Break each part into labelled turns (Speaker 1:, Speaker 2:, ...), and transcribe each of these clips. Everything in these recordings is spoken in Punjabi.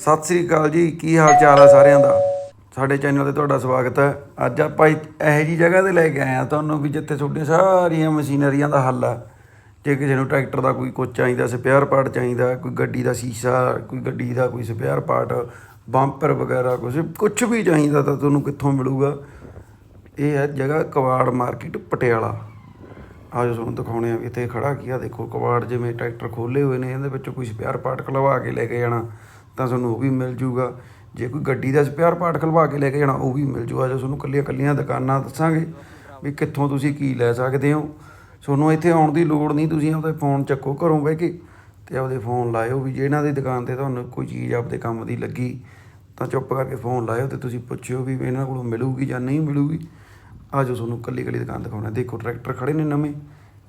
Speaker 1: ਸਤਿ ਸ੍ਰੀ ਅਕਾਲ ਜੀ, ਕੀ ਹਾਲ ਚਾਲ ਆ ਸਾਰਿਆਂ ਦਾ? ਸਾਡੇ ਚੈਨਲ ਤੇ ਤੁਹਾਡਾ ਸਵਾਗਤ ਹੈ। ਅੱਜ ਆਪਾਂ ਇਹੋ ਜੀ ਜਗ੍ਹਾ ਤੇ ਲੈ ਕੇ ਆਏ ਆ ਤੁਹਾਨੂੰ ਵੀ ਜਿੱਥੇ ਤੁਹਾਡੀਆਂ ਸਾਰੀਆਂ ਮਸ਼ੀਨਰੀਆਂ ਦਾ ਹੱਲ ਆ। ਜੇ ਕਿਸੇ ਨੂੰ ਟਰੈਕਟਰ ਦਾ ਕੋਈ ਕੁਝ ਚਾਹੀਦਾ, ਸਪੇਅਰ ਪਾਰਟ ਚਾਹੀਦਾ, ਕੋਈ ਗੱਡੀ ਦਾ ਸ਼ੀਸ਼ਾ, ਕੋਈ ਗੱਡੀ ਦਾ ਕੋਈ ਸਪੇਅਰ ਪਾਰਟ, ਬੰਪਰ ਵਗੈਰਾ ਕੁਝ ਕੁਝ ਵੀ ਚਾਹੀਦਾ ਤਾਂ ਤੁਹਾਨੂੰ ਕਿੱਥੋਂ ਮਿਲੂਗਾ? ਇਹ ਹੈ ਜਗ੍ਹਾ ਕਵਾੜ ਮਾਰਕੀਟ ਪਟਿਆਲਾ। ਆਜੋ ਤੁਹਾਨੂੰ ਦਿਖਾਉਣੇ ਆ ਵੀ ਇੱਥੇ ਖੜਾ ਕੀ ਆ। ਦੇਖੋ ਕਵਾੜ ਜਿਵੇਂ ਟਰੈਕਟਰ ਖੋਲੇ ਹੋਏ ਨੇ, ਇਹਦੇ ਵਿੱਚੋਂ ਕੋਈ ਸਪੇਅਰ ਪਾਰਟ ਖਲਵਾ ਕੇ ਲੈ ਕੇ ਜਾਣਾ। ਤਾਂ ਤੁਹਾਨੂੰ ਉਹ ਵੀ ਮਿਲ ਜੂਗਾ। ਜੇ ਕੋਈ ਗੱਡੀ ਦਾ ਸਪੇਅਰ ਪਾਰਟ ਖਲਵਾ ਕੇ ਲੈ ਕੇ ਜਾਣਾ, ਉਹ ਵੀ ਮਿਲ ਜੂਗਾ। ਆਜੋ ਤੁਹਾਨੂੰ ਕੱਲੀਆਂ ਕੱਲੀਆਂ ਦੁਕਾਨਾਂ ਦੱਸਾਂਗੇ ਵੀ ਕਿੱਥੋਂ ਤੁਸੀਂ ਕੀ ਲੈ ਸਕਦੇ ਹੋ। ਤੁਹਾਨੂੰ ਇੱਥੇ ਆਉਣ ਦੀ ਲੋੜ ਨਹੀਂ, ਤੁਸੀਂ ਆਪਦੇ ਫੋਨ ਚੱਕੋ ਘਰੋਂ ਬਹਿ ਕੇ ਤੇ ਆਪਦੇ ਫੋਨ ਲਾਇਓ ਵੀ ਜੇ ਇਹਨਾਂ ਦੀ ਦੁਕਾਨ ਤੇ ਤੁਹਾਨੂੰ ਕੋਈ ਚੀਜ਼ ਆਪਦੇ ਕੰਮ ਦੀ ਲੱਗੀ, ਤਾਂ ਚੁੱਪ ਕਰਕੇ ਫੋਨ ਲਾਇਓ ਤੇ ਤੁਸੀਂ ਪੁੱਛਿਓ ਵੀ ਇਹਨਾਂ ਕੋਲੋਂ ਮਿਲੂਗੀ ਜਾਂ ਨਹੀਂ ਮਿਲੂਗੀ। ਆਜੋ ਤੁਹਾਨੂੰ ਕੱਲੀ ਕੱਲੀ ਦੁਕਾਨ ਦਿਖਾਉਣਾ ਦੇਖੋ, ਟਰੈਕਟਰ ਖੜੇ ਨੇ ਨਵੇਂ,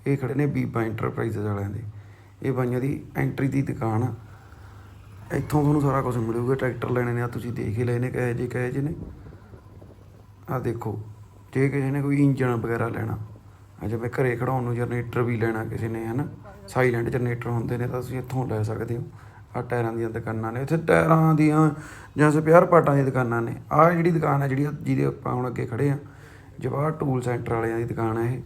Speaker 1: ਇਹ ਖੜੇ ਨੇ ਬੀਬਾ ਇੰਟਰਪ੍ਰਾਈਜ਼ਸ ਵਾਲਿਆਂ ਦੇ। ਇਹ ਬਾਈਆਂ ਦੀ ਐਂਟਰੀ ਦੀ ਦੁਕਾਨ ਆ। ਇੱਥੋਂ ਤੁਹਾਨੂੰ ਸਾਰਾ ਕੁਝ ਮਿਲੂਗਾ, ਟਰੈਕਟਰ ਲੈਣੇ ਨੇ ਆ ਤੁਸੀਂ ਦੇਖ ਹੀ ਲਏ ਨੇ, ਕਹੇ ਜੇ ਕਹੇ ਜੇ ਨੇ। ਆ ਦੇਖੋ, ਜੇ ਕਿਸੇ ਨੇ ਕੋਈ ਇੰਜਣ ਵਗੈਰਾ ਲੈਣਾ ਆ ਜਿਵੇਂ ਘਰੇ ਖੜਾਉਣ ਨੂੰ ਜਨਰੇਟਰ ਵੀ ਲੈਣਾ ਕਿਸੇ ਨੇ, ਹਨਾ? ਸਾਈਲੈਂਟ ਜਨਰੇਟਰ ਹੁੰਦੇ ਨੇ, ਤਾਂ ਤੁਸੀਂ ਇੱਥੋਂ ਲੈ ਸਕਦੇ ਹੋ। ਆ ਟਾਇਰਾਂ ਦੀਆਂ ਦੁਕਾਨਾਂ ਨੇ, ਇੱਥੇ ਟਾਇਰਾਂ ਦੀਆਂ ਜਾਂ ਸਪੇਅਰ ਪਾਰਟਾਂ ਦੀਆਂ ਦੁਕਾਨਾਂ ਨੇ। ਆ ਜਿਹੜੀ ਦੁਕਾਨ ਹੈ, ਜਿਹੜੀ ਜਿਹਦੇ ਆਪਾਂ ਹੁਣ ਅੱਗੇ ਖੜੇ ਆ ਜਵਾਹਰ ਟੂਲ ਸੈਂਟਰ ਵਾਲਿਆਂ ਦੀ ਦੁਕਾਨ ਹੈ ਇਹ।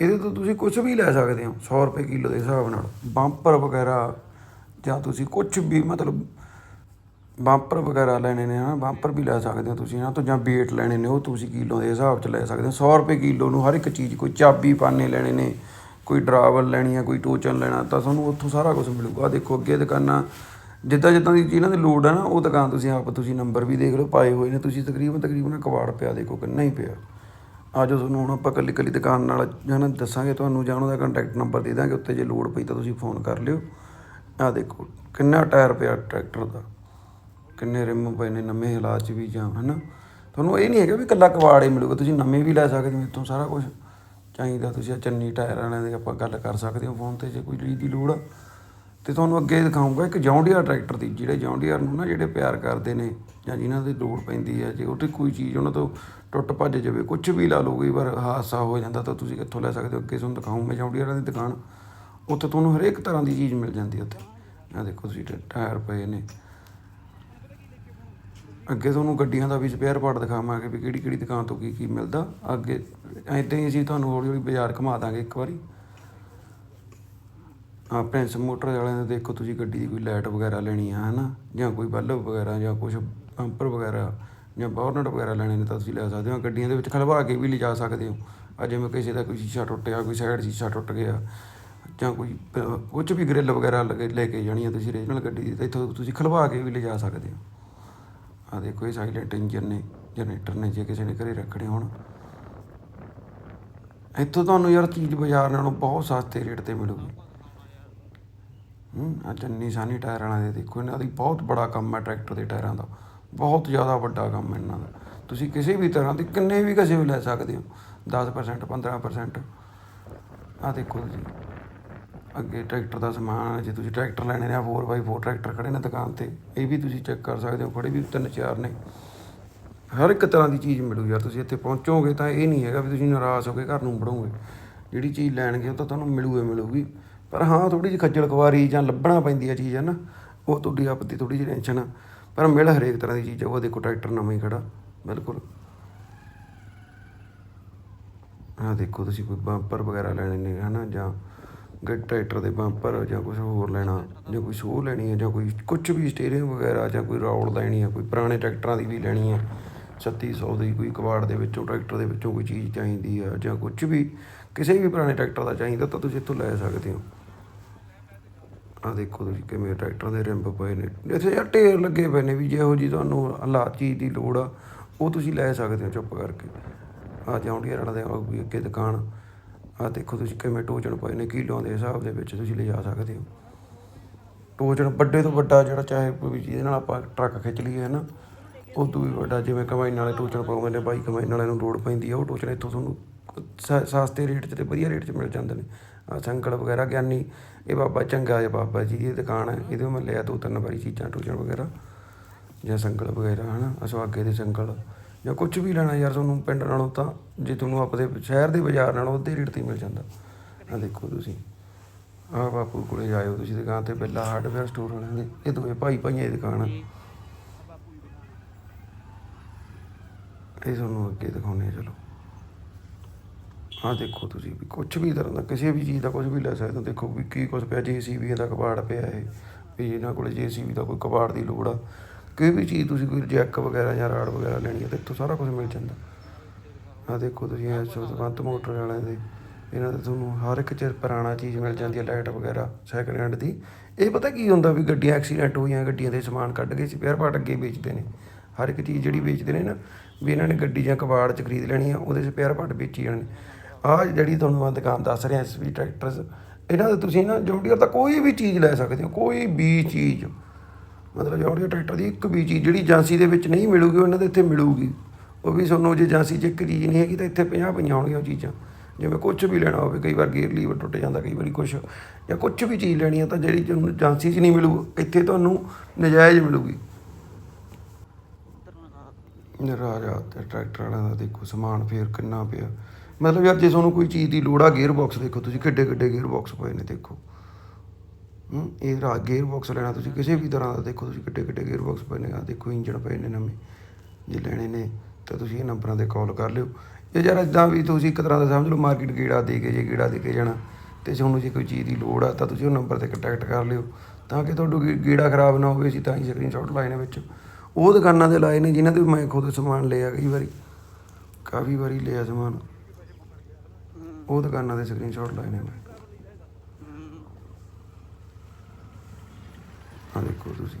Speaker 1: ਇਹਦੇ ਤੋਂ ਤੁਸੀਂ ਕੁਝ ਵੀ ਲੈ ਸਕਦੇ ਹੋ 100 ਰੁਪਏ ਕਿਲੋ ਦੇ ਹਿਸਾਬ ਨਾਲ। ਬੰਪਰ ਵਗੈਰਾ ਜਾਂ ਤੁਸੀਂ ਕੁਝ ਵੀ ਮਤਲਬ ਬੰਪਰ ਵਗੈਰਾ ਲੈਣੇ ਨੇ, ਹਨਾ? ਬੰਪਰ ਵੀ ਲੈ ਸਕਦੇ ਹੋ ਤੁਸੀਂ ਇਹਨਾਂ ਤੋਂ ਜਾਂ ਬੇਟ ਲੈਣੇ ਨੇ, ਉਹ ਤੁਸੀਂ ਕਿਲੋ ਦੇ ਹਿਸਾਬ 'ਚ ਲੈ ਸਕਦੇ ਹੋ। 100 ਰੁਪਏ ਕਿਲੋ ਨੂੰ ਹਰ ਇੱਕ ਚੀਜ਼, ਕੋਈ ਚਾਬੀ, ਪਾਨੇ ਲੈਣੇ ਨੇ, ਕੋਈ ਡਰਾਵਲ ਲੈਣੀ ਆ, ਕੋਈ ਟੋਚਨ ਲੈਣਾ, ਤਾਂ ਤੁਹਾਨੂੰ ਉੱਥੋਂ ਸਾਰਾ ਕੁਝ ਮਿਲੂਗਾ। ਦੇਖੋ, ਅੱਗੇ ਦੁਕਾਨਾਂ, ਜਿੱਦਾਂ ਜਿੱਦਾਂ ਦੀ ਜਿਹਨਾਂ ਦੀ ਲੋੜ ਹੈ ਨਾ, ਉਹ ਦੁਕਾਨ ਤੁਸੀਂ ਆਪ, ਤੁਸੀਂ ਨੰਬਰ ਵੀ ਦੇਖ ਲਓ, ਪਾਏ ਹੋਏ ਨੇ। ਤੁਸੀਂ ਤਕਰੀਬਨ ਤਕਰੀਬਨ ਕਵਾੜ ਪਿਆ, ਦੇਖੋ ਕਿੰਨਾ ਹੀ ਪਿਆ। ਆਜੋ ਤੁਹਾਨੂੰ ਹੁਣ ਆਪਾਂ ਕੱਲੀ ਕੱਲੀ ਦੁਕਾਨ ਨਾਲ ਜਾਣਾ ਦੱਸਾਂਗੇ ਤੁਹਾਨੂੰ, ਜਾਂ ਉਹਨਾਂ ਦਾ ਕੰਟੈਕਟ ਨੰਬਰ ਦੇ ਦਾਂਗੇ ਉੱਤੇ ਜੇ ਲੋੜ ਪਈ ਤਾਂ ਤੁਸੀਂ ਫੋਨ ਕਰ ਲਿਓ। ਆਹ ਦੇਖੋ, ਕਿੰਨਾ ਟਾਇਰ ਪਿਆ ਟਰੈਕਟਰ ਦਾ। ਕਿੰਨੇ ਰਿਮ ਪਏ ਨੇ, ਨਵੇਂ ਹਾਲਾਤ 'ਚ ਵੀ ਜਾਂ, ਹਨਾ। ਤੁਹਾਨੂੰ ਇਹ ਨਹੀਂ ਹੈਗਾ ਵੀ ਕੱਲਾ ਕਵਾੜ ਹੀ ਮਿਲੂਗਾ, ਤੁਸੀਂ ਨਵੇਂ ਵੀ ਲੈ ਸਕਦੇ ਹੋ, ਇੱਥੋਂ ਸਾਰਾ ਕੁਝ ਚਾਹੀਦਾ ਤੁਸੀਂ ਆ ਚੰਨੀ ਟਾਇਰ ਵਾਲਿਆਂ ਦੀ ਆਪਾਂ ਗੱਲ ਕਰ ਸਕਦੇ ਹੋ ਫੋਨ ਤੇ, ਜੇ ਕੋਈ ਚੀਜ਼ ਦੀ ਲੋੜ ਆ। ਤੇ ਤੁਹਾਨੂੰ ਅੱਗੇ ਦਿਖਾਉਂਗਾ, ਇੱਕ ਜੌਂਡੀਆ ਟਰੈਕਟਰ ਦੀ, ਜਿਹੜੇ ਜੌਂਡੀਆਰ ਨੂੰ ਨਾ, ਜਿਹੜੇ ਪਿਆਰ ਕਰਦੇ ਨੇ, ਜਾਂ ਜਿਨ੍ਹਾਂ ਦੀ ਲੋੜ ਪੈਂਦੀ ਹੈ ਜੇ ਉਹ ਕੋਈ ਚੀਜ਼ ਉਹਨਾਂ ਤੋਂ ਟੁੱਟ ਭੱਜ ਜਾਵੇ ਕੁਝ ਵੀ ਲਾ ਲਓ, ਕਈ ਵਾਰ ਹਾਦਸਾ ਹੋ ਜਾਂਦਾ ਤਾਂ ਤੁਸੀਂ ਕਿੱਥੋਂ ਲੈ ਸਕਦੇ ਹੋ? ਅੱਗੇ ਤੁਹਾਨੂੰ ਦਿਖਾਉਂ ਮੈਂ ਜੌਂਡੀਆਰਾਂ ਦੀ ਦੁਕਾਨ। ਉੱਥੇ ਤੁਹਾਨੂੰ ਹਰੇਕ ਤਰ੍ਹਾਂ ਦੀ ਚੀਜ਼ ਮਿਲ ਜਾਂਦੀ ਹੈ ਉੱਥੇ। ਆ ਦੇਖੋ ਤੁਸੀਂ ਟ- ਟਾਇਰ ਪਏ ਨੇ। ਅੱਗੇ ਤੁਹਾਨੂੰ ਗੱਡੀਆਂ ਦਾ ਵੀ ਸਪੇਅਰ ਪਾਰਟ ਦਿਖਾਵਾਂਗੇ ਵੀ ਕਿਹੜੀ ਕਿਹੜੀ ਦੁਕਾਨ ਤੋਂ ਕੀ ਕੀ ਮਿਲਦਾ। ਅੱਗੇ ਐਦਾਂ ਹੀ ਅਸੀਂ ਤੁਹਾਨੂੰ ਹੌਲੀ ਹੌਲੀ ਬਾਜ਼ਾਰ ਘੁਮਾ ਦਾਂਗੇ ਇੱਕ ਵਾਰੀ। ਆ ਪ੍ਰਿੰਸ ਮੋਟਰ ਵਾਲਿਆਂ ਦੇ ਦੇਖੋ ਤੁਸੀਂ ਗੱਡੀ ਦੀ ਕੋਈ ਲਾਈਟ ਵਗੈਰਾ ਲੈਣੀ ਆ, ਹਨਾ? ਜਾਂ ਕੋਈ ਬਲਬ ਵਗੈਰਾ ਜਾਂ ਕੁਝ ਬੰਪਰ ਵਗੈਰਾ ਜਾਂ ਬੋਰਨਟ ਵਗੈਰਾ ਲੈਣੇ ਨੇ ਤਾਂ ਤੁਸੀਂ ਲੈ ਸਕਦੇ ਹੋ। ਗੱਡੀਆਂ ਦੇ ਵਿੱਚ ਖਲਵਾ ਕੇ ਵੀ ਲਿਜਾ ਸਕਦੇ ਹੋ। ਆ ਜਿਵੇਂ ਕਿਸੇ ਦਾ ਕੋਈ ਸ਼ੀਸ਼ਾ ਟੁੱਟ ਗਿਆ, ਕੋਈ ਸਾਈਡ ਸ਼ੀਸ਼ਾ ਟੁੱਟ ਗਿਆ ਜਾਂ ਕੋਈ ਕੁਝ ਵੀ ਗ੍ਰਿਲ ਵਗੈਰਾ ਲਗੇ- ਲੈ ਕੇ ਜਾਣੀ ਹੈ ਤੁਸੀਂ ਰੀਜਨਲ ਗੱਡੀ ਦੀ, ਤਾਂ ਇੱਥੋਂ ਤੁਸੀਂ ਖਲਵਾ ਕੇ ਵੀ ਲਿਜਾ ਸਕਦੇ ਹੋ। ਆ ਦੇਖੋ ਇਹ ਸਾਈਲੈਂਟ ਇੰਜਨ ਨੇ ਜਨਰੇਟਰ ਨੇ, ਜੇ ਕਿਸੇ ਨੇ ਘਰੇ ਰੱਖਣੇ ਹੋਣ। ਇੱਥੋਂ ਤੁਹਾਨੂੰ ਯਾਰ ਚੀਜ਼ ਬਾਜ਼ਾਰ ਨਾਲੋਂ ਬਹੁਤ ਸਸਤੇ ਰੇਟ ਤੇ ਮਿਲੂਗੀ। ਹੂੰ ਆ ਚੰਨੀ ਸਾਨੀ ਟਾਇਰ ਵਾਲਿਆਂ ਦੇ ਦੇਖੋ, ਇਹਨਾਂ ਦੀ ਬਹੁਤ ਬੜਾ ਕੰਮ ਹੈ ਟਰੈਕਟਰ ਦੇ ਟਾਇਰਾਂ ਦਾ। ਬਹੁਤ ਜ਼ਿਆਦਾ ਵੱਡਾ ਕੰਮ ਹੈ ਇਹਨਾਂ ਦਾ। ਤੁਸੀਂ ਕਿਸੇ ਵੀ ਤਰ੍ਹਾਂ ਦੇ ਕਿੰਨੇ ਵੀ ਕਿਸੇ ਵੀ ਲੈ ਸਕਦੇ ਹੋ। 10% 15% ਆ ਦੇਖੋ ਜੀ। ਅੱਗੇ ਟਰੈਕਟਰ ਦਾ ਸਮਾਨ ਜੇ ਤੁਸੀਂ ਟਰੈਕਟਰ ਲੈਣੇ ਨੇ 4x4 ਟਰੈਕਟਰ ਖੜੇ ਨੇ ਦੁਕਾਨ ਤੇ, ਇਹ ਵੀ ਤੁਸੀਂ ਚੈੱਕ ਕਰ ਸਕਦੇ ਹੋ, ਖੜੇ ਵੀ ਤਿੰਨ ਚਾਰ ਨੇ। ਹਰ ਇੱਕ ਤਰ੍ਹਾਂ ਦੀ ਚੀਜ਼ ਮਿਲੂ ਯਾਰ, ਤੁਸੀਂ ਇੱਥੇ ਪਹੁੰਚੋਗੇ ਤਾਂ ਇਹ ਨਹੀਂ ਹੈਗਾ ਵੀ ਤੁਸੀਂ ਨਾਰਾਜ਼ ਹੋ ਕੇ ਘਰ ਨੂੰ ਮੁੜੋਗੇ ਜਿਹੜੀ ਚੀਜ਼ ਲੈਣਗੇ ਉਹ ਤਾਂ ਤੁਹਾਨੂੰ ਮਿਲੂਏ ਮਿਲੂਗੀ, ਪਰ ਹਾਂ ਥੋੜੀ ਜਿਹੀ ਖੱਜਲ ਖਵਾਰੀ ਜਾਂ ਲੱਭਣਾ ਪੈਂਦੀ ਹੈ ਚੀਜ਼ ਹੈ ਨਾ, ਉਹ ਤੁਹਾਡੀ ਆਪ ਦੀ ਥੋੜੀ ਜਿਹੀ ਟੈਨਸ਼ਨ ਆ। ਪਰ ਮਿਲ ਹਰੇਕ ਤਰ੍ਹਾਂ ਦੀ ਚੀਜ਼ ਆ, ਉਹ ਦੇਖੋ ਟਰੈਕਟਰ ਨਵਾਂ ਹੀ ਖੜਾ, ਬਿਲਕੁਲ। ਆਹ ਦੇਖੋ ਤੁਸੀਂ ਕੋਈ ਬੰਪਰ ਵਗੈਰਾ ਲੈਣੇ ਨੇ, ਹਨਾ, ਜਾਂ ਟਰੈਕਟਰ ਦੇ ਬੰਪਰ ਜਾਂ ਕੁਝ ਹੋਰ ਲੈਣਾ, ਜਾਂ ਕੋਈ ਸ਼ੋਅ ਲੈਣੀ ਹੈ ਜਾਂ ਕੋਈ ਕੁਝ ਵੀ ਸਟੀਅਰਿੰਗ ਵਗੈਰਾ, ਜਾਂ ਕੋਈ ਰੌਲ ਲੈਣੀ ਹੈ ਕੋਈ ਪੁਰਾਣੇ ਟਰੈਕਟਰਾਂ ਦੀ ਵੀ ਲੈਣੀ ਹੈ 3600 ਦੀ ਕੋਈ ਕਵਾੜ ਦੇ ਵਿੱਚੋਂ, ਟਰੈਕਟਰ ਦੇ ਵਿੱਚੋਂ ਕੋਈ ਚੀਜ਼ ਚਾਹੀਦੀ ਆ, ਜਾਂ ਕੁਝ ਵੀ, ਕਿਸੇ ਵੀ ਪੁਰਾਣੇ ਟਰੈਕਟਰ ਦਾ ਚਾਹੀਦਾ ਤਾਂ ਤੁਸੀਂ ਇੱਥੋਂ ਲੈ ਸਕਦੇ ਹੋ। ਆ ਦੇਖੋ ਤੁਸੀਂ ਕਿਵੇਂ ਟਰੈਕਟਰ ਦੇ ਰਿੰਬ ਪਏ ਨੇ। ਇੱਥੇ ਯਾਰ ਢੇਰ ਲੱਗੇ ਪਏ ਨੇ ਵੀ ਜਿਹੋ ਜੀ ਤੁਹਾਨੂੰ ਹਾਲਾਤ ਚੀਜ਼ ਦੀ ਲੋੜ ਆ, ਉਹ ਤੁਸੀਂ ਲੈ ਸਕਦੇ ਹੋ ਚੁੱਪ ਕਰਕੇ। ਆ ਜੌਂਡੀਅਰ ਵਾਲਾ ਦੇ ਅੱਗੇ ਦੁਕਾਨ। ਆ ਦੇਖੋ ਤੁਸੀਂ ਕਿਵੇਂ ਟੋਚਨ ਪਏ ਨੇ, ਕਿਲੋਆਂ ਦੇ ਹਿਸਾਬ ਦੇ ਵਿੱਚ ਤੁਸੀਂ ਲਿਜਾ ਸਕਦੇ ਹੋ। ਟੋਚਨ ਵੱਡੇ ਤੋਂ ਵੱਡਾ ਜਿਹੜਾ ਚਾਹੇ ਵੀ ਜਿਹਦੇ ਨਾਲ ਆਪਾਂ ਟਰੱਕ ਖਿੱਚ ਲਈਏ ਹੈ ਨਾ ਉਹ ਤੋਂ ਵੀ ਵੱਡਾ, ਜਿਵੇਂ ਕਮਾਈਨ ਵਾਲੇ ਟੋਚਨ ਪਾਉਂਦੇ ਨੇ, ਬਾਈ ਕਮਾਈਨ ਵਾਲਿਆਂ ਨੂੰ ਲੋੜ ਪੈਂਦੀ ਆ, ਉਹ ਟੋਚਨ ਇੱਥੋਂ ਤੁਹਾਨੂੰ ਸ- ਸਸਤੇ ਰੇਟ 'ਚ ਤੇ ਵਧੀਆ ਰੇਟ 'ਚ ਮਿਲ ਜਾਂਦੇ ਨੇ। ਆ ਸੰਗਲ ਵਗੈਰਾ ਗਿਆਨੀ, ਇਹ ਬਾਬਾ ਚੰਗਾ ਹੈ ਬਾਬਾ ਜੀ ਦੀ ਦੁਕਾਨ ਹੈ, ਇਹਦੇ ਮੈਂ ਲਿਆ ਦੋ ਤਿੰਨ ਵਾਰੀ ਚੀਜ਼ਾਂ ਟੋਚਣ ਵਗੈਰਾ, ਜਾਂ ਸੰਗਲ ਵਗੈਰਾ, ਹਨਾ, ਅਸਵਾਗੇ ਦੇ ਸੰਗਲ। ਜਾਂ ਕੁਝ ਵੀ ਲੈਣਾ ਯਾਰ ਤੁਹਾਨੂੰ ਪਿੰਡ ਨਾਲੋਂ ਤਾਂ ਜੇ ਤੁਹਾਨੂੰ ਆਪਦੇ ਸ਼ਹਿਰ ਦੇ ਬਾਜ਼ਾਰ ਨਾਲੋਂ ਅੱਧੇ ਰੇਟ ਤੇ ਮਿਲ ਜਾਂਦਾ। ਆ ਦੇਖੋ ਤੁਸੀਂ। ਆ ਬਾਪੂ ਕੋਲੇ ਜਾਇਓ ਤੁਸੀਂ ਦੁਕਾਨ ਤੇ ਬਿੱਲਾ ਹਾਰਡਵੇਅਰ ਸਟੋਰ ਵਾਲਿਆਂ ਦੇ ਇਹ ਦੋਵੇਂ ਭਾਈ ਭਾਈਆਂ ਦੀ ਦੁਕਾਨ ਆ। ਇਹ ਤੁਹਾਨੂੰ ਅੱਗੇ ਦਿਖਾਉਂਦੇ ਆ ਚਲੋ। ਆਹ ਦੇਖੋ ਤੁਸੀਂ ਵੀ ਕੁਝ ਵੀ ਤਰ੍ਹਾਂ ਦਾ ਕਿਸੇ ਵੀ ਚੀਜ਼ ਦਾ ਕੁਝ ਵੀ ਲੈ ਸਕਦੇ ਹੋ। ਦੇਖੋ ਵੀ ਕੀ ਕੁਝ ਪਿਆ ਜੀਸੀਬੀ ਦਾ ਕਬਾੜ ਪਿਆ ਇਹ। ਵੀ ਇਹਨਾਂ ਕੋਲ ਜੀਸੀਬੀ ਦਾ ਕੋਈ ਕਬਾੜ ਦੀ ਲੋੜ ਆ। ਕੋਈ ਵੀ ਚੀਜ਼ ਤੁਸੀਂ ਕੋਈ ਜੈਕ ਵਗੈਰਾ ਜਾਂ ਰਾੜ ਵਗੈਰਾ ਲੈਣੀ ਹੈ, ਤਾਂ ਇੱਥੋਂ ਸਾਰਾ ਕੁਝ ਮਿਲ ਜਾਂਦਾ। ਆ ਦੇਖੋ ਤੁਸੀਂ ਇਹ ਸੁਖਵੰਤ ਮੋਟਰ ਵਾਲਿਆਂ ਦੇ, ਇਹਨਾਂ 'ਤੇ ਤੁਹਾਨੂੰ ਹਰ ਇੱਕ ਚਿਰ ਪੁਰਾਣਾ ਚੀਜ਼ ਮਿਲ ਜਾਂਦੀ ਹੈ, ਲਾਈਟ ਵਗੈਰਾ ਸੈਕਿੰਡ ਹੈਂਡ ਦੀ। ਇਹ ਪਤਾ ਕੀ ਹੁੰਦਾ ਵੀ ਗੱਡੀਆਂ ਐਕਸੀਡੈਂਟ ਹੋਈਆਂ, ਗੱਡੀਆਂ ਦੇ ਸਮਾਨ ਕੱਢ ਕੇ ਸਪੇਅਰ ਪਾਰਟ ਅੱਗੇ ਵੇਚਦੇ ਨੇ। ਹਰ ਇੱਕ ਚੀਜ਼ ਜਿਹੜੀ ਵੇਚਦੇ ਨੇ ਨਾ, ਵੀ ਇਹਨਾਂ ਨੇ ਗੱਡੀ ਜਾਂ ਕਬਾੜ ਚ ਖਰੀਦ ਲੈਣੀ ਆ, ਉਹਦੇ ਸਪੇਅਰ ਪਾਰਟ ਵੇਚੀ ਜਾਣੇ। ਆਹ ਜਿਹੜੀ ਤੁਹਾਨੂੰ ਮੈਂ ਦੁਕਾਨ ਦੱਸ ਰਿਹਾ ਐਸਵੀ ਟਰੈਕਟਰਸ ਇਹਨਾਂ ਦੇ ਤੁਸੀਂ ਨਾ ਜੌਂਡੀਅਰ ਦਾ ਕੋਈ ਵੀ ਚੀਜ਼ ਲੈ ਸਕਦੇ ਹੋ, ਕੋਈ ਵੀ ਚੀਜ਼। ਮਤਲਬ ਜੌਂਡੀਅਰ ਟਰੈਕਟਰ ਦੀ ਇੱਕ ਵੀ ਚੀਜ਼ ਜਿਹੜੀ ਏਜੰਸੀ ਦੇ ਵਿੱਚ ਨਹੀਂ ਮਿਲੂਗੀ, ਉਹਨਾਂ ਦੇ ਇੱਥੇ ਮਿਲੂਗੀ। ਉਹ ਵੀ ਤੁਹਾਨੂੰ ਜੇ ਏਜੰਸੀ 'ਚ ਇੱਕ ਚੀਜ਼ ਨਹੀਂ ਹੈਗੀ ਤਾਂ ਇੱਥੇ 50 ਪਈਆਂ ਹੋਣਗੀਆਂ ਉਹ ਚੀਜ਼ਾਂ। ਜਿਵੇਂ ਕੁਝ ਵੀ ਲੈਣਾ ਹੋਵੇ, ਕਈ ਵਾਰ ਗੇਅਰ ਲੀਵਰ ਟੁੱਟ ਜਾਂਦਾ, ਕਈ ਵਾਰੀ ਕੁਝ ਜਾਂ ਕੁਝ ਵੀ ਚੀਜ਼ ਲੈਣੀ ਹੈ ਤਾਂ ਜਿਹੜੀ ਤੁਹਾਨੂੰ ਏਜੰਸੀ 'ਚ ਨਹੀਂ ਮਿਲੂ ਇੱਥੇ ਤੁਹਾਨੂੰ ਨਜਾਇਜ਼ ਮਿਲੂਗੀ। ਰਾਜਾ ਤੇ ਟਰੈਕਟਰ ਵਾਲਿਆਂ ਦਾ ਦੇਖੋ ਸਮਾਨ ਫੇਰ ਕਿੰਨਾ ਪਿਆ। ਮਤਲਬ ਯਾਰ ਜੇ ਤੁਹਾਨੂੰ ਕੋਈ ਚੀਜ਼ ਦੀ ਲੋੜ ਆ, ਗੇਅਰ ਬਾਕਸ ਦੇਖੋ, ਤੁਸੀਂ ਕਿੱਡੇ ਕਿੱਡੇ ਗੇਅਰ ਬਾਕਸ ਪਏ ਨੇ ਦੇਖੋ। ਇਹ ਰਾ ਗੇਅਰ ਬਾਕਸ ਲੈਣਾ ਤੁਸੀਂ ਕਿਸੇ ਵੀ ਤਰ੍ਹਾਂ ਦਾ ਦੇਖੋ, ਤੁਸੀਂ ਕਿੱਡੇ ਕਿੱਡੇ ਗੇਅਰ ਬਾਕਸ ਪਏ ਨੇ ਆ ਦੇਖੋ, ਇੰਜਣ ਪਏ ਨੇ ਨਵੇਂ। ਜੇ ਲੈਣੇ ਨੇ, ਤਾਂ ਤੁਸੀਂ ਇਹ ਨੰਬਰਾਂ ਤੇ ਕਾਲ ਕਰ ਲਿਓ। ਇਹ ਯਾਰ ਇਦਾਂ ਵੀ ਤੁਸੀਂ ਇੱਕ ਤਰ੍ਹਾਂ ਦਾ ਸਮਝ ਲਓ ਮਾਰਕੀਟ ਗੇੜਾ ਦੇ ਕੇ ਜੇ ਗੇੜਾ ਦੇ ਕੇ ਜਾਣਾ, ਤੇ ਤੁਹਾਨੂੰ ਜੇ ਕੋਈ ਚੀਜ਼ ਦੀ ਲੋੜ ਆ, ਤਾਂ ਤੁਸੀਂ ਉਹ ਨੰਬਰ ਤੇ ਕੰਟੈਕਟ ਕਰ ਲਿਓ। ਤਾਂ ਕਿ ਤੁਹਾਡਾ ਗੇ- ਗੇੜਾ ਖਰਾਬ ਨਾ ਹੋਵੇ, ਅਸੀਂ ਤਾਂ ਹੀ ਸਕਰੀਨਸ਼ਾਟ ਲਾਏ ਨੇ ਵਿੱਚ। ਉਹ ਦੁਕਾਨਾਂ ਦੇ ਲਾਏ ਨੇ, ਜਿਨ੍ਹਾਂ ਤੇ ਮੈਂ ਖੁਦ ਸਮਾਨ ਲਿਆ ਕਈ ਵਾਰੀ। ਕਾਫੀ ਵਾਰੀ ਲਿਆ ਸਮਾਨ। ਉਹ ਦੁਕਾਨਾਂ ਦੇ ਸਕਰੀਨਸ਼ਾਟ ਲਾਏ ਨੇ ਮੈਂ ਆ ਦੇਖੋ ਤੁਸੀਂ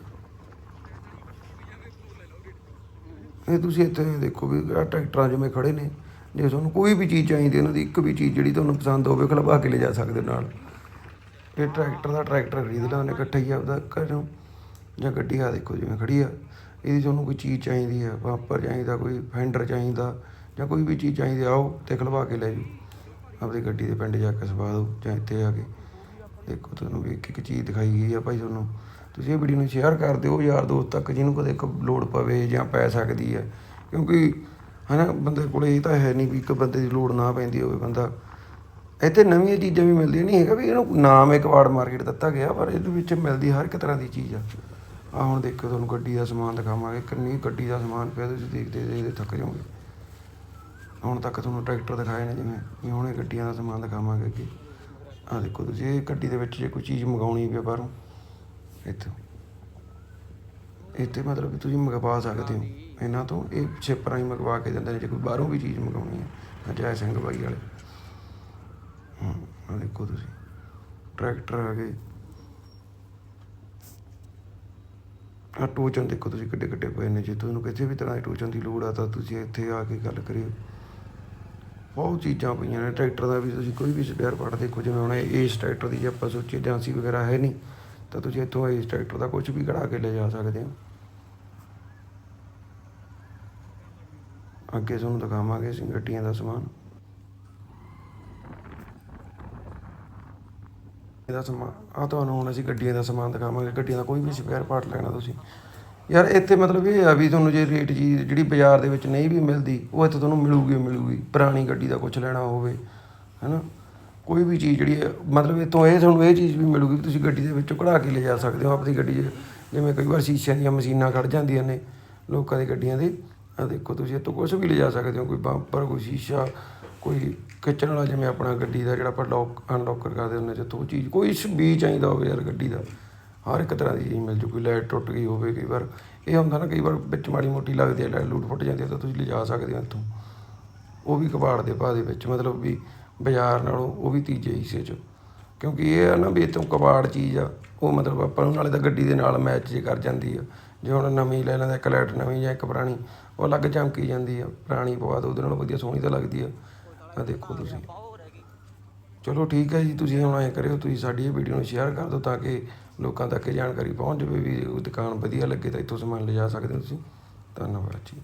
Speaker 1: ਇਹ ਤੁਸੀਂ ਇੱਥੇ ਦੇਖੋ ਵੀ ਆਹ ਟਰੈਕਟਰਾਂ ਜਿਵੇਂ ਖੜੇ ਨੇ, ਜੇ ਤੁਹਾਨੂੰ ਕੋਈ ਵੀ ਚੀਜ਼ ਚਾਹੀਦੀ, ਉਹਨਾਂ ਦੀ ਇੱਕ ਵੀ ਚੀਜ਼ ਜਿਹੜੀ ਤੁਹਾਨੂੰ ਪਸੰਦ ਹੋਵੇ ਖਲਵਾ ਕੇ ਲੈ ਜਾ ਸਕਦੇ ਹੋ ਨਾਲ। ਇਹ ਟਰੈਕਟਰ ਦਾ ਟਰੈਕਟਰ ਖਰੀਦ ਲਿਆ ਉਹਨੇ ਇਕੱਠਾ ਹੀ ਆਪਦਾ ਘਰੋਂ ਜਾਂ ਗੱਡੀ ਆ ਦੇਖੋ ਜਿਵੇਂ ਖੜੀ ਆ, ਇਹਦੀ ਤੁਹਾਨੂੰ ਕੋਈ ਚੀਜ਼ ਚਾਹੀਦੀ ਆ ਵਾਪਰ ਚਾਹੀਦਾ, ਕੋਈ ਫੈਂਡਰ ਚਾਹੀਦਾ, ਜਾਂ ਕੋਈ ਵੀ ਚੀਜ਼ ਚਾਹੀਦੀ ਆਓ ਤੇ ਖਲਵਾ ਕੇ ਲੈ ਜਾਓ। ਆਪਣੀ ਗੱਡੀ ਦੇ ਪਿੰਡ ਜਾ ਕੇ ਸਵਾ ਦਿਓ ਜਾਂ ਇੱਥੇ ਆ ਕੇ ਦੇਖੋ ਤੁਹਾਨੂੰ ਵੀ ਇੱਕ ਇੱਕ ਚੀਜ਼ ਦਿਖਾਈ ਗਈ ਆ ਭਾਈ ਤੁਹਾਨੂੰ। ਤੁਸੀਂ ਇਹ ਵੀਡੀਓ ਨੂੰ ਸ਼ੇਅਰ ਕਰ ਦਿਓ, ਯਾਰ ਦੋਸਤ ਤੱਕ ਜਿਹਨੂੰ ਕਦੇ ਇੱਕ ਲੋੜ ਪਵੇ ਜਾਂ ਪੈ ਸਕਦੀ ਹੈ। ਕਿਉਂਕਿ, ਹਨਾ, ਬੰਦੇ ਕੋਲੇ ਇਹ ਤਾਂ ਹੈ ਨਹੀਂ ਵੀ ਇੱਕ ਬੰਦੇ ਦੀ ਲੋੜ ਨਾ ਪੈਂਦੀ ਹੋਵੇ ਬੰਦਾ। ਇੱਥੇ ਨਵੀਆਂ ਚੀਜ਼ਾਂ ਵੀ ਮਿਲਦੀਆਂ ਨਹੀਂ ਹੈਗਾ ਵੀ ਇਹਨੂੰ ਨਾਮ ਇੱਕ ਵਾਰਡ ਮਾਰਕੀਟ ਦਿੱਤਾ ਗਿਆ, ਪਰ ਇਹਦੇ ਵਿੱਚ ਮਿਲਦੀ ਹਰ ਇੱਕ ਤਰ੍ਹਾਂ ਦੀ ਚੀਜ਼ ਆ। ਆ ਹੁਣ ਦੇਖੋ ਤੁਹਾਨੂੰ ਗੱਡੀ ਦਾ ਸਮਾਨ ਦਿਖਾਵਾਂਗੇ, ਕਿੰਨੀ ਗੱਡੀ ਦਾ ਸਮਾਨ ਪਿਆ, ਤੁਸੀਂ ਦੇਖਦੇ ਦੇਖਦੇ ਥੱਕ ਜਾਓਗੇ। ਹੁਣ ਤੱਕ ਤੁਹਾਨੂੰ ਟਰੈਕਟਰ ਦਿਖਾਏ ਨੇ ਜਿਵੇਂ ਇਹ ਹੁਣ ਇਹ ਗੱਡੀਆਂ ਦਾ ਸਮਾਨ ਦਿਖਾਵਾਂਗੇ ਅੱਗੇ। ਆ ਦੇਖੋ ਤੁਸੀਂ, ਇਹ ਗੱਡੀ ਦੇ ਵਿੱਚ ਜੇ ਕੋਈ ਚੀਜ਼ ਮੰਗਾਉਣੀ ਪਿਆ ਬਾਹਰੋਂ ਇੱਥੋਂ। ਇੱਥੇ ਮਤਲਬ ਤੁਸੀਂ ਮੰਗਵਾ ਸਕਦੇ ਹੋ। ਇਹਨਾਂ ਤੋਂ ਇਹ ਸਿਪ ਰਾਹੀਂ ਮੰਗਵਾ ਕੇ ਦਿੰਦੇ ਨੇ, ਜੇ ਕੋਈ ਬਾਹਰੋਂ ਵੀ ਚੀਜ਼ ਮੰਗਵਾਉਣੀ ਹੈ ਅਜੈ ਸਿੰਘ ਬਾਈ ਵਾਲੇ। ਹਾਂ, ਆ ਦੇਖੋ ਤੁਸੀਂ। ਟਰੈਕਟਰ ਆ ਗਏ। ਆ ਟੋਚਨ ਦੇਖੋ ਤੁਸੀਂ ਕਿੱਡੇ ਕਿੱਡੇ ਪਏ ਨੇ। ਜੇ ਤੁਹਾਨੂੰ ਕਿਸੇ ਵੀ ਤਰ੍ਹਾਂ ਦੀ ਟੋਚਨ ਦੀ ਲੋੜ ਆ, ਤਾਂ ਤੁਸੀਂ ਇੱਥੇ ਆ ਕੇ ਗੱਲ ਕਰਿਓ। ਬਹੁਤ ਚੀਜ਼ਾਂ ਪਈਆਂ ਨੇ। ਟਰੈਕਟਰ ਦਾ ਵੀ ਤੁਸੀਂ ਕੋਈ ਵੀ ਸਪੇਅਰ ਪਾਰਟ ਦੇਖੋ, ਜਿਵੇਂ ਹੁਣ ਇਸ ਟਰੈਕਟਰ ਦੀ ਜੇ ਆਪਾਂ ਸੋਚੀਏ, ਏਜੰਸੀ ਵਗੈਰਾ ਹੈ ਨਹੀਂ। ਤਾਂ ਤੁਸੀਂ ਇੱਥੋਂ ਇਸ ਟਰੈਕਟਰ ਦਾ ਕੁਝ ਵੀ ਕਢਾ ਕੇ ਲੈ ਜਾ ਸਕਦੇ ਹੋ। ਅੱਗੇ ਤੁਹਾਨੂੰ ਦਿਖਾਵਾਂਗੇ ਅਸੀਂ ਗੱਡੀਆਂ ਦਾ ਸਮਾਨ। ਇਹਦਾ ਸਮਾਨ ਆ ਤੁਹਾਨੂੰ ਹੁਣ ਅਸੀਂ ਗੱਡੀਆਂ ਦਾ ਸਮਾਨ ਦਿਖਾਵਾਂਗੇ। ਗੱਡੀਆਂ ਦਾ ਕੋਈ ਵੀ ਸਪੇਅਰ ਪਾਰਟ ਲੈਣਾ ਤੁਸੀਂ। ਯਾਰ ਇੱਥੇ ਮਤਲਬ ਇਹ ਆ ਵੀ ਤੁਹਾਨੂੰ ਜੇ ਰੇਟ ਜੀ ਜਿਹੜੀ ਬਾਜ਼ਾਰ ਦੇ ਵਿੱਚ ਨਹੀਂ ਵੀ ਮਿਲਦੀ, ਉਹ ਇੱਥੇ ਤੁਹਾਨੂੰ ਮਿਲੂਗੀ ਓ ਮਿਲੂਗੀ। ਪੁਰਾਣੀ ਗੱਡੀ ਦਾ ਕੁਝ ਲੈਣਾ ਹੋਵੇ, ਹੈਨਾ? ਕੋਈ ਵੀ ਚੀਜ਼ ਜਿਹੜੀ ਹੈ, ਮਤਲਬ ਇੱਥੋਂ ਇਹ ਤੁਹਾਨੂੰ ਇਹ ਚੀਜ਼ ਵੀ ਮਿਲੂਗੀ ਵੀ ਤੁਸੀਂ ਗੱਡੀ ਦੇ ਵਿੱਚੋਂ ਕਢਾ ਕੇ ਲਿਜਾ ਸਕਦੇ ਹੋ ਆਪਣੀ ਗੱਡੀ 'ਚ। ਜਿਵੇਂ ਕਈ ਵਾਰ ਸ਼ੀਸ਼ਿਆਂ ਦੀਆਂ ਮਸ਼ੀਨਾਂ ਖੜ ਜਾਂਦੀਆਂ ਨੇ ਲੋਕਾਂ ਦੀ ਗੱਡੀਆਂ ਦੀ। ਆ ਦੇਖੋ ਤੁਸੀਂ ਇੱਥੋਂ ਕੁਝ ਵੀ ਲਿਜਾ ਸਕਦੇ ਹੋ, ਕੋਈ ਬੰਪਰ, ਕੋਈ ਸ਼ੀਸ਼ਾ, ਕੋਈ ਖਿੱਚਣ ਵਾਲਾ ਜਿਵੇਂ ਆਪਣਾ ਗੱਡੀ ਦਾ ਜਿਹੜਾ ਆਪਾਂ ਲੌਕ ਅਨਲੌਕ ਕਰਦੇ ਹੁੰਦੇ ਜਿੱਥੋਂ ਉਹ ਚੀਜ਼, ਕੋਈ ਸ- ਵੀ ਚਾਹੀਦਾ ਹੋਵੇ ਯਾਰ ਗੱਡੀ ਦਾ। ਹਰ ਇੱਕ ਤਰ੍ਹਾਂ ਦੀ ਚੀਜ਼ ਮਿਲ ਜੂ, ਕੋਈ ਲਾਈਟ ਟੁੱਟ ਗਈ ਹੋਵੇ ਕਈ ਵਾਰ। ਇਹ ਹੁੰਦਾ ਨਾ ਕਈ ਵਾਰ ਵਿੱਚ ਮਾੜੀ ਮੋਟੀ ਲੱਗਦੀ ਹੈ ਲਾਈਟ ਲੂਟ ਫੁੱਟ ਜਾਂਦੀ ਹੈ, ਤਾਂ ਤੁਸੀਂ ਲਿਜਾ ਸਕਦੇ ਹੋ ਇੱਥੋਂ। ਉਹ ਵੀ ਕਬਾੜ ਦੇ ਭਾਅ ਦੇ ਵਿੱਚ, ਮਤਲਬ ਵੀ ਬਾਜ਼ਾਰ ਨਾਲੋਂ ਉਹ ਵੀ ਤੀਜੇ ਹਿੱਸੇ 'ਚ। ਕਿਉਂਕਿ ਇਹ ਆ ਨਾ ਵੀ ਇੱਥੋਂ ਕਬਾੜ ਚੀਜ਼ ਆ, ਉਹ ਮਤਲਬ ਆਪਾਂ ਨੂੰ ਨਾਲੇ ਤਾਂ ਗੱਡੀ ਦੇ ਨਾਲ ਮੈਚ ਜੇ ਕਰ ਜਾਂਦੀ ਆ। ਜੇ ਹੁਣ ਨਵੀਂ ਲੈ ਲੈਂਦਾ ਇੱਕ ਲੈਟ ਨਵੀਂ ਜਾਂ ਇੱਕ ਪੁਰਾਣੀ, ਉਹ ਅਲੱਗ ਚਮਕੀ ਜਾਂਦੀ ਆ। ਪੁਰਾਣੀ ਪਵਾ ਦੋ, ਉਹਦੇ ਨਾਲੋਂ ਵਧੀਆ ਸੋਹਣੀ ਤਾਂ ਲੱਗਦੀ ਆ। ਆ ਦੇਖੋ ਤੁਸੀਂ। ਚਲੋ ਠੀਕ ਹੈ ਜੀ, ਤੁਸੀਂ ਹੁਣ ਐਂ ਕਰਿਓ, ਤੁਸੀਂ ਸਾਡੀ ਇਹ ਵੀਡੀਓ ਨੂੰ ਸ਼ੇਅਰ ਕਰ ਦਿਓ ਤਾਂ ਕਿ ਲੋਕਾਂ ਤੱਕ ਇਹ ਜਾਣਕਾਰੀ ਪਹੁੰਚ ਜਾਵੇ ਵੀ ਉਹ ਦੁਕਾਨ ਵਧੀਆ ਲੱਗੇ ਤਾਂ ਇੱਥੋਂ ਸਮਾਨ ਲਿਜਾ ਸਕਦੇ ਹੋ ਤੁਸੀਂ। ਧੰਨਵਾਦ ਜੀ।